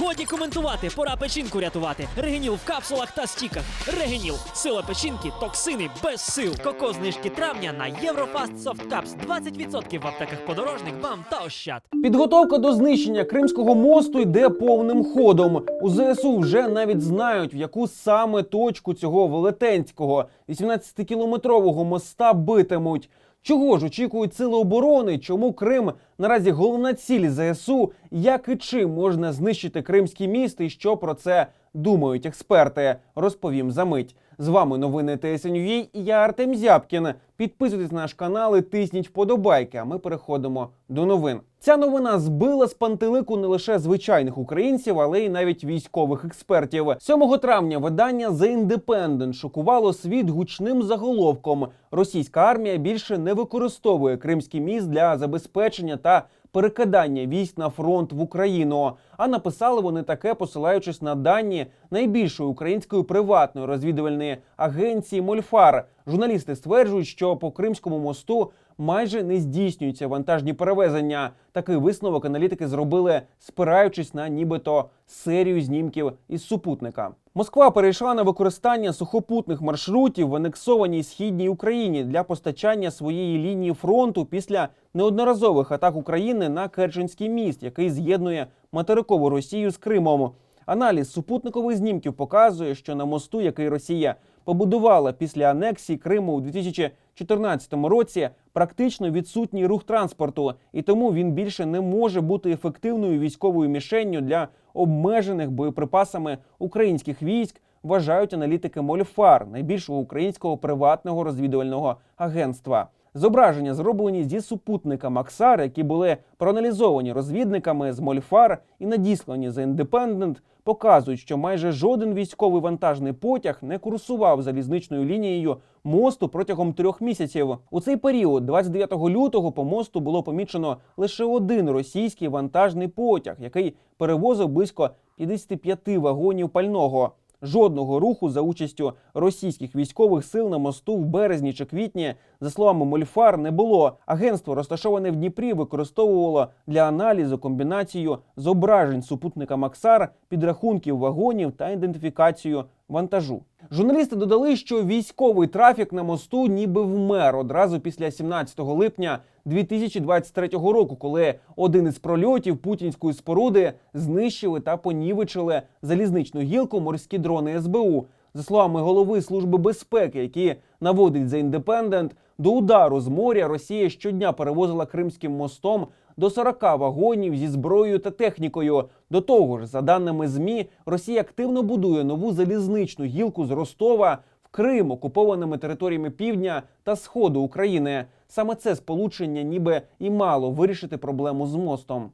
Годі коментувати, пора печінку рятувати. Регеніл в капсулах та стіках. Регеніл. Сила печінки, токсини без сил. Коко знижки травня на Єврофаст Софт Капс. 20% в аптеках подорожник, вам та ощад. Підготовка до знищення Кримського мосту йде повним ходом. У ЗСУ вже навіть знають, в яку саме точку цього велетенського 18-кілометрового моста битимуть. Чого ж очікують сили оборони? Чому Крим наразі головна ціль ЗСУ? Як і чим можна знищити кримські міст? І що про це думають експерти? Розповім за мить. З вами новини ТСНЮА і я Артем Зябкін. Підписуйтесь на наш канал і тисніть вподобайки. А ми переходимо до новин. Ця новина збила з пантелику не лише звичайних українців, але й навіть військових експертів. 7 травня видання The Independent шокувало світ гучним заголовком: Російська армія більше не використовує Кримський міст для забезпечення та перекидання військ на фронт в Україну. А написали вони таке, посилаючись на дані найбільшої української приватної розвідувальної агенції Мольфар. Журналісти стверджують, що по Кримському мосту майже не здійснюються вантажні перевезення. Такий висновок аналітики зробили, спираючись на нібито серію знімків із супутника. Москва перейшла на використання сухопутних маршрутів в анексованій східній Україні для постачання своєї лінії фронту після неодноразових атак України на Керченський міст, який з'єднує материкову Росію з Кримом. Аналіз супутникових знімків показує, що на мосту, який Росія побудувала після анексії Криму у 2014 році, практично відсутній рух транспорту, і тому він більше не може бути ефективною військовою мішенню для обмежених боєприпасами українських військ. Вважають аналітики Мольфар, найбільшого українського приватного розвідувального агентства. Зображення зроблені зі супутника Максар, які були проаналізовані розвідниками з Мольфар і надіслані за Independent, показують, що майже жоден військовий вантажний потяг не курсував залізничною лінією мосту протягом трьох місяців. У цей період, 29 лютого, по мосту було помічено лише один російський вантажний потяг, який перевозив близько 55 вагонів пального. Жодного руху за участю російських військових сил на мосту в березні чи квітні, за словами Мольфар, не було. Агентство, розташоване в Дніпрі, використовувало для аналізу комбінацію зображень супутника Максар, підрахунків вагонів та ідентифікацію вантажу. Журналісти додали, що військовий трафік на мосту ніби вмер одразу після 17 липня 2023 року, коли один із прольотів путінської споруди знищили та понівечили залізничну гілку морські дрони СБУ. За словами голови служби безпеки, які наводить за індепендент, до удару з моря Росія щодня перевозила Кримським мостом до 40 вагонів зі зброєю та технікою. До того ж, за даними змі, Росія активно будує нову залізничну гілку з Ростова Крим, окупованими територіями півдня та сходу України. Саме це сполучення, ніби і мало вирішити проблему з мостом.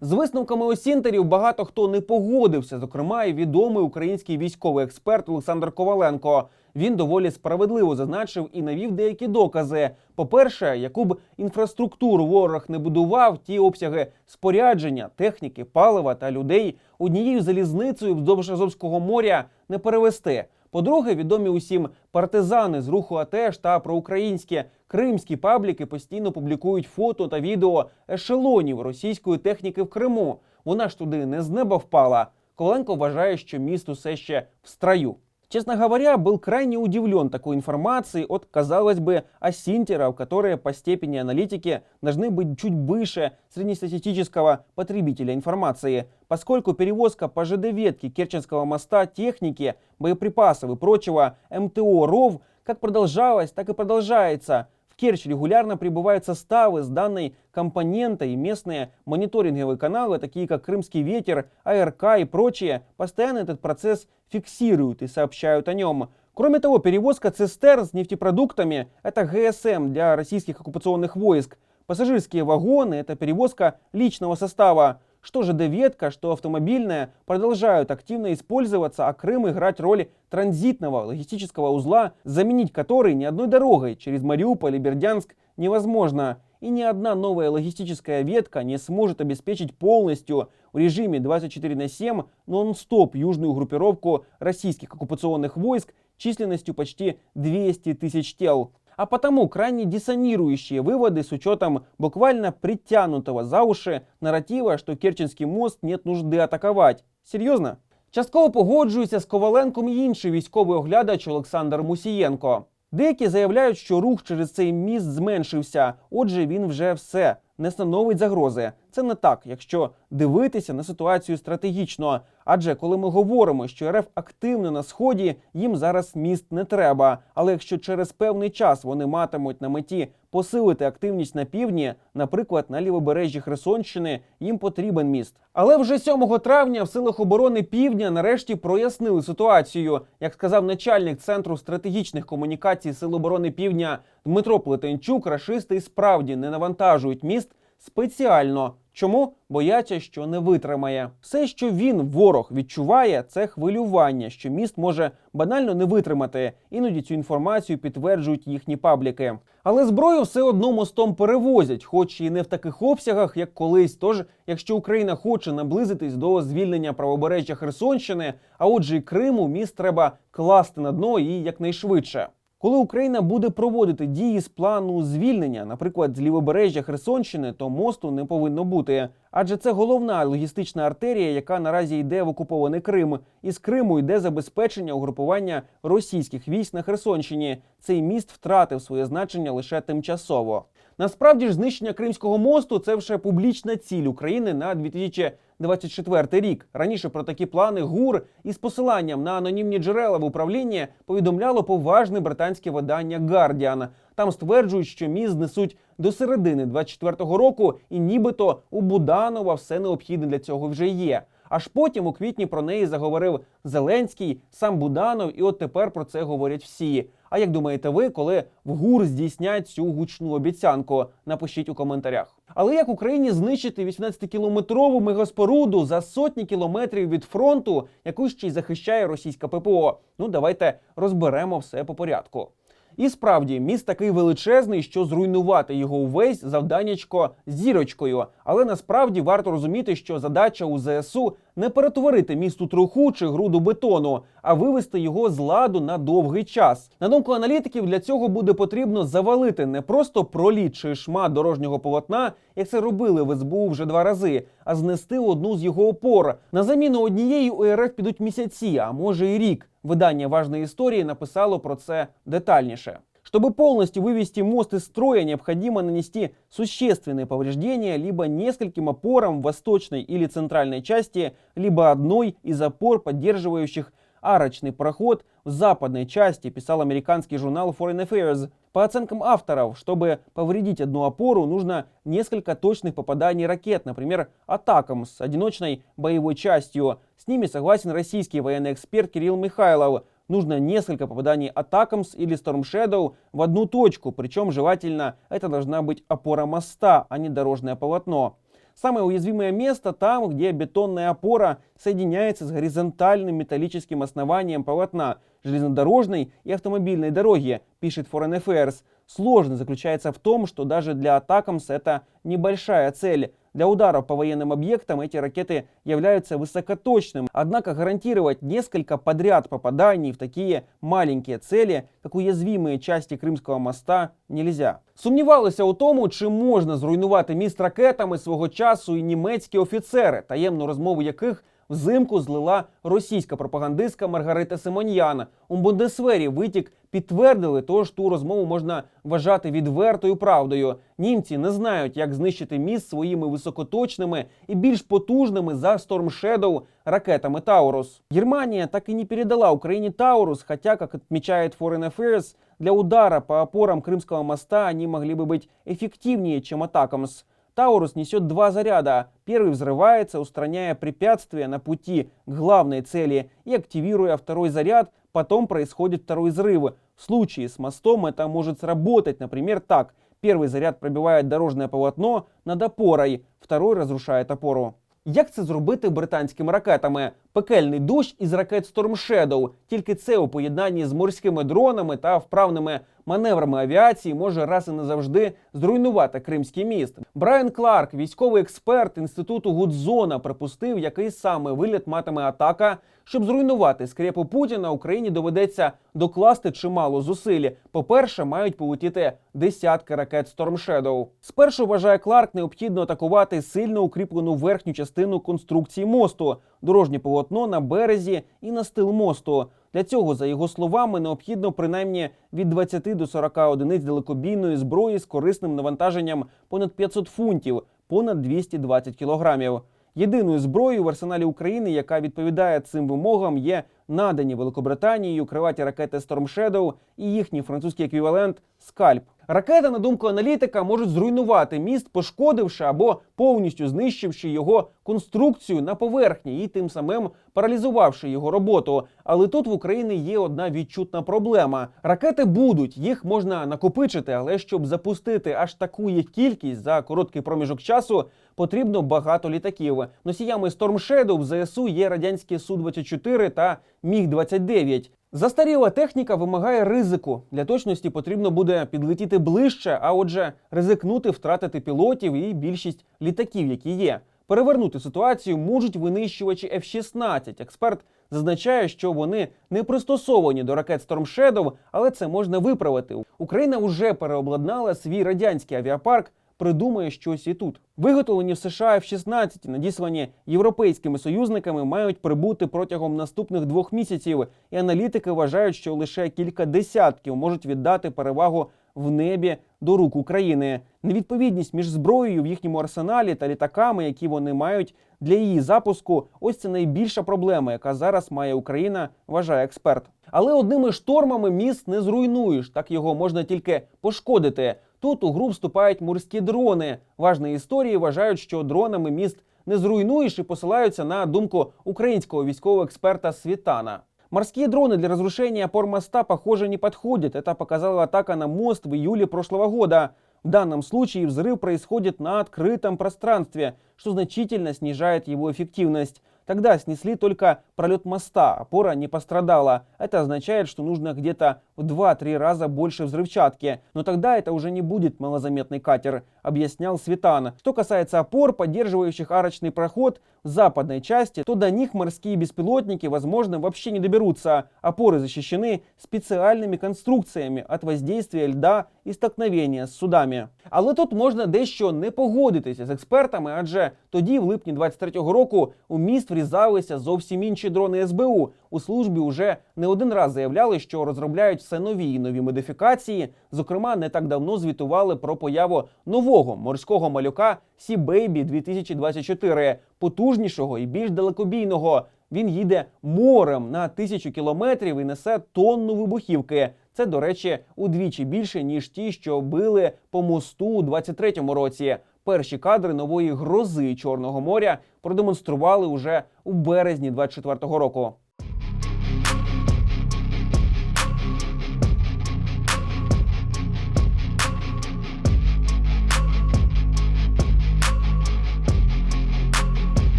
З висновками осінтерів багато хто не погодився. Зокрема, і відомий український військовий експерт Олександр Коваленко. Він доволі справедливо зазначив і навів деякі докази. По-перше, яку б інфраструктуру ворог не будував, ті обсяги спорядження, техніки, палива та людей однією залізницею вздовж Азовського моря не перевести. По-друге, відомі усім партизани з руху АТЕШ та проукраїнські кримські пабліки постійно публікують фото та відео ешелонів російської техніки в Криму. Вона ж туди не з неба впала. Коваленко вважає, що міст усе ще в строю. Честно говоря, был крайне удивлен такой информацией от, казалось бы, асинтеров, которые по степени аналитики должны быть чуть выше среднестатистического потребителя информации, поскольку перевозка по ЖД-ветке Керченского моста техники, боеприпасов и прочего МТО РОВ как продолжалась, так и продолжается. В Керчь регулярно прибывают составы с данной компонентой, и местные мониторинговые каналы, такие как «Крымский ветер», АРК и прочие, постоянно этот процесс фиксируют и сообщают о нем. Кроме того, перевозка цистерн с нефтепродуктами – это ГСМ для российских оккупационных войск. Пассажирские вагоны – это перевозка личного состава. Что же ветка, что автомобильная продолжают активно использоваться, а Крым играть роль транзитного логистического узла, заменить который ни одной дорогой через Мариуполь и Бердянск невозможно. И ни одна новая логистическая ветка не сможет обеспечить полностью в режиме 24 на 7 нон-стоп южную группировку российских оккупационных войск численностью почти 200 тысяч тел. а потому крайне диссонирующие выводы с учетом буквально притянутого за уши нарратива, что Керченский мост нет нужды атаковать. Серйозно? Частково погоджується з Коваленком і інший військовий оглядач Олександр Мусієнко. Деякі заявляють, що рух через цей міст зменшився, отже, він вже все не становить загрози. Це не так, якщо дивитися на ситуацію стратегічно. Адже коли ми говоримо, що РФ активно на сході, їм зараз міст не треба. Але якщо через певний час вони матимуть на меті посилити активність на півдні, наприклад, на лівобережжі Херсонщини, їм потрібен міст. Але вже 7 травня в силах оборони Півдня нарешті прояснили ситуацію. Як сказав начальник центру стратегічних комунікацій Сил оборони Півдня Дмитро Плетенчук, рашисти справді не навантажують міст спеціально. Чому бояться, що не витримає? Все, що він, ворог, відчуває, це хвилювання, що міст може банально не витримати. Іноді цю інформацію підтверджують їхні пабліки. Але зброю все одно мостом перевозять, хоч і не в таких обсягах, як колись. Тож, якщо Україна хоче наблизитись до звільнення правобережжя Херсонщини, а отже, і Криму, міст треба класти на дно і якнайшвидше. Коли Україна буде проводити дії з плану звільнення, наприклад, з лівобережжя Херсонщини, то мосту не повинно бути. Адже це головна логістична артерія, яка наразі йде в окупований Крим. і з Криму йде забезпечення угрупування російських військ на Херсонщині. Цей міст втратив своє значення лише тимчасово. Насправді ж знищення Кримського мосту це вже публічна ціль України на 2024 рік. Раніше про такі плани ГУР із посиланням на анонімні джерела в управлінні повідомляло поважне британське видання Guardian. Там стверджують, що міст знесуть до середини 24-го року, і нібито у Буданова все необхідне для цього вже є. Аж потім у квітні про неї заговорив Зеленський, сам Буданов, і от тепер про це говорять всі. А як думаєте ви, коли в ГУР здійснять цю гучну обіцянку? Напишіть у коментарях. Але як Україні знищити 18-кілометрову мегаспоруду за сотні кілометрів від фронту, яку ще й захищає російська ППО? Ну давайте розберемо все по порядку. І справді міст такий величезний, що зруйнувати його увесь завданнячко зірочкою. Але насправді варто розуміти, що задача у ЗСУ не перетворити міст у труху чи груду бетону, а вивести його з ладу на довгий час. На думку аналітиків, для цього буде потрібно завалити не просто проліт чи шмат дорожнього полотна, як це робили в СБУ вже два рази, а знести одну з його опор. На заміну однієї у РФ підуть місяці, а може і рік. Видання важної істории написало про це детальніше. Чтобы полностью вывести мост из строя, необходимо нанести существенные повреждения либо нескольким опорам восточной или центральной части, либо одной из опор, поддерживающих арочный проход в западной части, писал американский журнал Foreign Affairs. По оценкам авторов, чтобы повредить одну опору, нужно несколько точных попаданий ракет, например, атакам с одиночной боевой частью. С ними согласен российский военный эксперт Кирилл Михайлов. Нужно несколько попаданий Атакамс или Storm Shadow в одну точку, причем желательно это должна быть опора моста, а не дорожное полотно. Самое уязвимое место там, где бетонная опора соединяется с горизонтальным металлическим основанием полотна железнодорожной и автомобильной дороги, пишет Foreign Affairs. Сложность заключается в том, что даже для Атакамс это небольшая цель. Для ударов по военным объектам эти ракеты являются высокоточным, однако гарантировать несколько подряд попаданий в такие маленькие цели, как уязвимые части Кримського моста, нельзя. Сумнівалися у тому, чи можна зруйнувати міст ракетами свого часу і німецькі офіцери, таємну розмову яких взимку злила російська пропагандистка Маргарита Симоньян. У Бундесвері витік підтвердили, тож ту розмову можна вважати відвертою правдою. Німці не знають, як знищити міст своїми високоточними і більш потужними за Storm Shadow ракетами Таурус. Германия так и не передала Украине Таурус, хотя, как отмечает Foreign Affairs, для удара по опорам Крымского моста они могли бы быть эффективнее, чем Атакамс. Таурус несет два заряда. Первый взрывается, устраняя препятствия на пути к главной цели и активируя второй заряд, потом происходит второй взрыв. в случае с мостом это может сработать, например, так. Первый заряд пробивает дорожное полотно над опорой, второй разрушает опору. Як це зробити британськими ракетами? Пекельний дощ із ракет Storm Shadow. Тільки це у поєднанні з морськими дронами та вправними маневрами авіації може раз і назавжди зруйнувати Кримський міст. Брайан Кларк, військовий експерт інституту Гудзона, припустив, який саме вигляд матиме атака. Щоб зруйнувати скрепу Путіна, Україні доведеться докласти чимало зусиль. По-перше, мають полетіти десятки ракет Storm Shadow. Спершу вважає Кларк необхідно атакувати сильно укріплену верхню частину конструкції мосту, дорожнє полотно на березі і настил мосту. Для цього, за його словами, необхідно принаймні від 20 до 40 одиниць далекобійної зброї з корисним навантаженням понад 500 фунтів, понад 220 кілограмів. Єдиною зброєю в арсеналі України, яка відповідає цим вимогам, є надані Великобританією криваті ракети Storm Shadow і їхній французький еквівалент Скальп. Ракети, на думку аналітика, можуть зруйнувати міст, пошкодивши або повністю знищивши його конструкцію на поверхні і тим самим паралізувавши його роботу. Але тут в Україні є одна відчутна проблема: ракети будуть, їх можна накопичити, але щоб запустити аж таку їх кількість за короткий проміжок часу, потрібно багато літаків. Носіями Storm Shadow в ЗСУ є радянські Су-24 та Міг-29. Застаріла техніка вимагає ризику. Для точності потрібно буде підлетіти ближче, а отже, ризикнути втратити пілотів і більшість літаків, які є. Перевернути ситуацію можуть винищувачі F-16. Експерт зазначає, що вони не пристосовані до ракет Storm Shadow, але це можна виправити. Україна вже переобладнала свій радянський авіапарк. Придумає щось і тут. Виготовлені в США F-16, надіслані європейськими союзниками, мають прибути протягом наступних двох місяців. І аналітики вважають, що лише кілька десятків можуть віддати перевагу в небі до рук України. Невідповідність між зброєю в їхньому арсеналі та літаками, які вони мають для її запуску, ось це найбільша проблема, яка зараз має Україна, вважає експерт. Але одними штормами міст не зруйнуєш, так його можна тільки пошкодити. Тут у гру вступають морські дрони. Важні історії вважають, що дронами міст не зруйнуєш і посилаються на думку українського військового експерта Світана. Морские дроны для разрушения опор моста, похоже, не подходят. Это показала атака на мост в июле прошлого года. В данном случае взрыв происходит на открытом пространстве, что значительно снижает его эффективность. Тогда снесли только пролет моста, опора не пострадала. Это означает, что нужно где-то в 2-3 раза больше взрывчатки. Но тогда это уже не будет малозаметный катер, объяснял Светан. Что касается опор, поддерживающих арочный проход в западной части, то до них морские беспилотники, возможно, вообще не доберутся. Опоры защищены специальными конструкциями от воздействия льда і столкновення з судами. Але тут можна дещо не погодитися з експертами, адже тоді, в липні 23-го року, у міст врізалися зовсім інші дрони СБУ. У службі вже не один раз заявляли, що розробляють все нові і нові модифікації. Зокрема, не так давно звітували про появу нового морського малюка Сі Бейбі 2024, потужнішого і більш далекобійного. Він їде морем на тисячу кілометрів і несе тонну вибухівки. Це, до речі, удвічі більше ніж ті, що били по мосту у 23-му році. Перші кадри нової грози Чорного моря продемонстрували уже у березні 24-го року.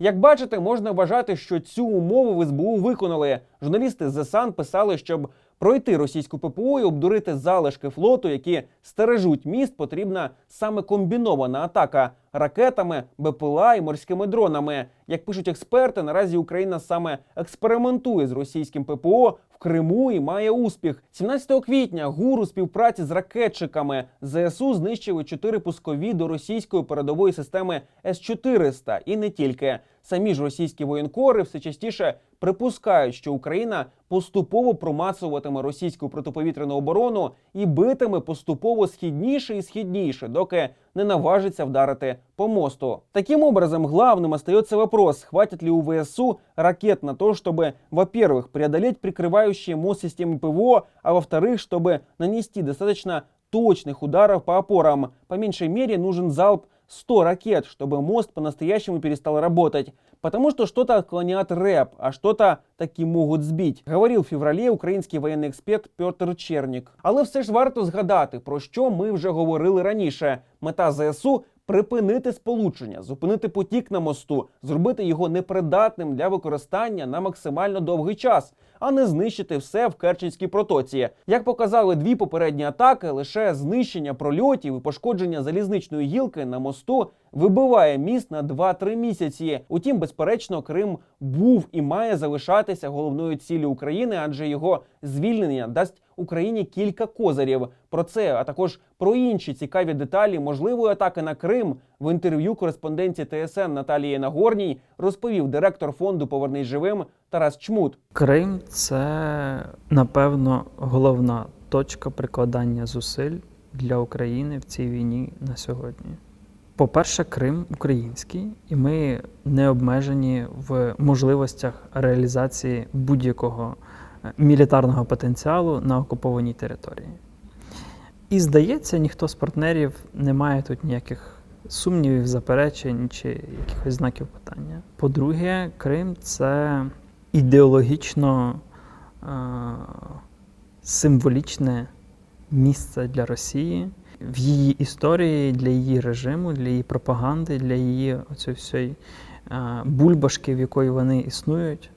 Як бачите, можна вважати, що цю умову в СБУ виконали. Журналісти з САН писали, щоб пройти російську ППО і обдурити залишки флоту, які стережуть міст, потрібна саме комбінована атака ракетами, БПЛА і морськими дронами. Як пишуть експерти, наразі Україна саме експериментує з російським ППО в Криму і має успіх. 17 квітня ГУР у співпраці з ракетчиками ЗСУ знищили чотири пускові до російської передової системи С-400 і не тільки. Самі ж російські воєнкори все частіше припускають, що Україна поступово промацуватиме російську протиповітряну оборону і битиме поступово східніше і східніше, доки не наважиться вдарити по мосту. Таким образом, главным остается вопрос, хватит ли у ВСУ ракет на то, чтобы, во-первых, преодолеть прикрывающие мост системы ПВО, а во-вторых, чтобы нанести достаточно точных ударов по опорам. По меньшей мере нужен залп 100 ракет, чтобы мост по-настоящему перестал работать. Потому что что-то отклонят рэп, а что-то таки могут збить, говорив в февралі український воєнний експерт Петр Чернік. Але все ж варто згадати, про що ми вже говорили раніше. Мета ЗСУ припинити сполучення, зупинити потік на мосту, зробити його непридатним для використання на максимально довгий час, а не знищити все в Керченській протоці. Як показали дві попередні атаки, лише знищення прольотів і пошкодження залізничної гілки на мосту вибиває міст на 2-3 місяці. Утім, безперечно, Крим був і має залишатися головною ціллю України, адже його звільнення дасть Україні кілька козирів. Про це, а також про інші цікаві деталі можливої атаки на Крим в інтерв'ю кореспонденції ТСН Наталії Нагорній розповів директор фонду Повернись живим Тарас Чмут. Крим це, напевно, головна точка прикладання зусиль для України в цій війні на сьогодні. По-перше, Крим український, і ми не обмежені в можливостях реалізації будь-якого мілітарного потенціалу на окупованій території. І здається, ніхто з партнерів не має тут ніяких сумнівів, заперечень чи якихось знаків питання. По-друге, Крим це ідеологічно е, символічне місце для Росії в її історії, для її режиму, для її пропаганди, для її оцієї всієї е, бульбашки, в якої вони існують.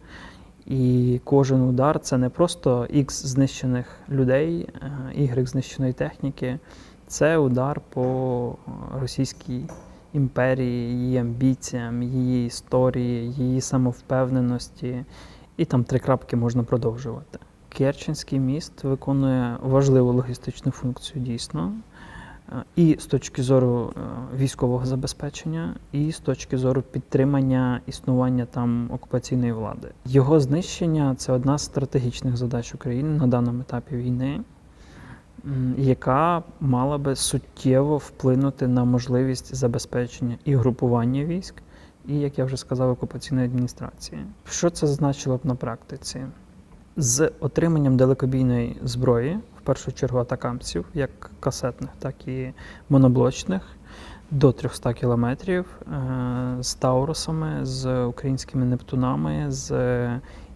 І кожен удар це не просто ікс знищених людей, ігрек знищеної техніки, це удар по російській імперії, її амбіціям, її історії, її самовпевненості. І там три крапки можна продовжувати. Керченський міст виконує важливу логістичну функцію дійсно. І з точки зору е, військового забезпечення, і з точки зору підтримання існування там окупаційної влади. Його знищення це одна з стратегічних задач України на даному етапі війни, яка мала би суттєво вплинути на можливість забезпечення і групування військ, і, як я вже сказав, окупаційної адміністрації. Що це значило б на практиці? З отриманням далекобійної зброї, в першу чергу атакамців, як касетних, так і моноблочних, до 300 кілометрів е, з Таурусами, з українськими Нептунами, з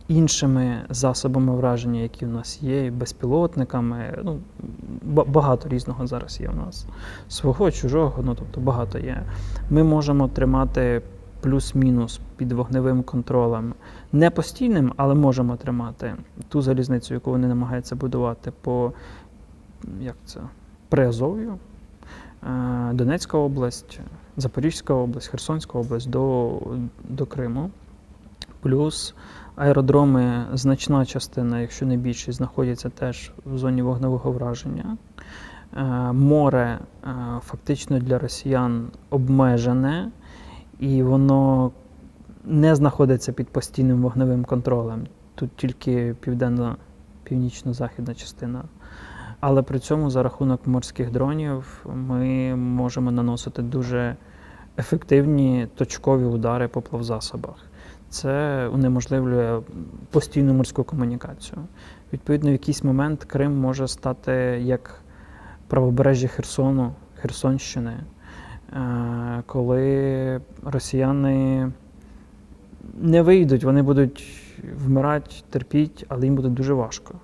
іншими засобами враження, які в нас є, безпілотниками. Ну, багато різного зараз є у нас. Свого, чужого, ну тобто багато є. Ми можемо тримати плюс-мінус під вогневим контролем не постійним, але можемо тримати ту залізницю, яку вони намагаються будувати по як це, Приазов'ю, е, Донецька область, Запорізька область, Херсонська область до, до Криму. Плюс аеродроми, значна частина, якщо не більшість, знаходяться теж в зоні вогневого враження. Е, Море е, фактично для росіян обмежене, і воно не знаходиться під постійним вогневим контролем. Тут тільки південно-північно-західна частина. Але при цьому за рахунок морських дронів ми можемо наносити дуже ефективні точкові удари по плавзасобах. Це унеможливлює постійну морську комунікацію. Відповідно, в якийсь момент Крим може стати як правобережжя Херсону, Херсонщини, коли росіяни не вийдуть, вони будуть вмирати, терпіть, але їм буде дуже важко.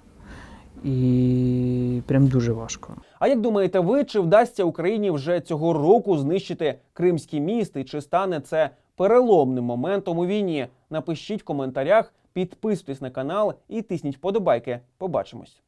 І прям дуже важко. А як думаєте ви, чи вдасться Україні вже цього року знищити Кримський міст, і чи стане це переломним моментом у війні? Напишіть в коментарях, підписуйтесь на канал і тисніть вподобайки. Побачимось.